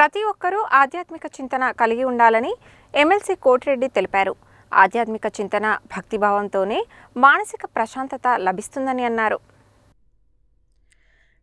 ప్రతి ఒక్కరూ ఆధ్యాత్మిక చింతన కలిగి ఉండాలని ఎమ్మెల్సీ కోటిరెడ్డి తెలిపారు. ఆధ్యాత్మిక చింతన భక్తిభావంతోనే మానసిక ప్రశాంతత లభిస్తుందని అన్నారు.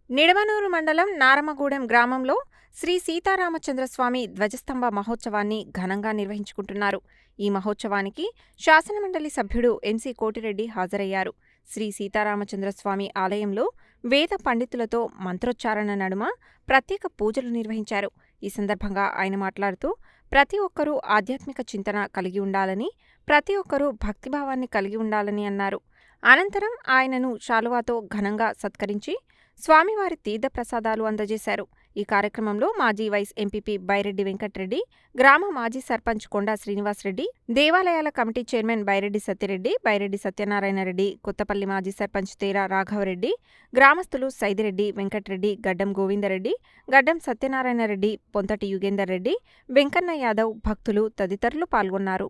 నిడమనూరు మండలం నారమగూడెం గ్రామంలో శ్రీ సీతారామచంద్రస్వామి ధ్వజస్తంభ మహోత్సవాన్ని ఘనంగా నిర్వహించుకుంటున్నారు. ఈ మహోత్సవానికి శాసనమండలి సభ్యుడు ఎంసీ కోటిరెడ్డి హాజరయ్యారు. శ్రీ సీతారామచంద్రస్వామి ఆలయంలో వేద పండితులతో మంత్రోచ్చారణ నడుమ ప్రత్యేక పూజలు నిర్వహించారు. ఈ సందర్భంగా ఆయన మాట్లాడుతూ ప్రతి ఒక్కరూ ఆధ్యాత్మిక చింతన కలిగి ఉండాలని ప్రతి ఒక్కరూ భక్తిభావాన్ని కలిగి ఉండాలని అన్నారు. అనంతరం ఆయనను శాలువాతో ఘనంగా సత్కరించి స్వామివారి తీర్థప్రసాదాలు అందజేశారు. ఈ కార్యక్రమంలో మాజీ వైస్ ఎంపీపీ బైరెడ్డి వెంకట్రెడ్డి గ్రామ మాజీ సర్పంచ్ కొండా శ్రీనివాసరెడ్డి దేవాలయాల కమిటీ చైర్మన్ బైరెడ్డి సత్యరెడ్డి బైరెడ్డి సత్యనారాయణ రెడ్డి కొత్తపల్లి మాజీ సర్పంచ్ తేరా రాఘవరెడ్డి గ్రామస్తులు సైదిరెడ్డి వెంకట్రెడ్డి గడ్డం గోవిందరెడ్డి గడ్డం సత్యనారాయణ రెడ్డి పొంతటి యుగేందర్ రెడ్డి వెంకన్న యాదవ్ భక్తులు తదితరులు పాల్గొన్నారు.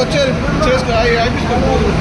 వచ్చారు చేసుకో అవి అయిపించుకోండి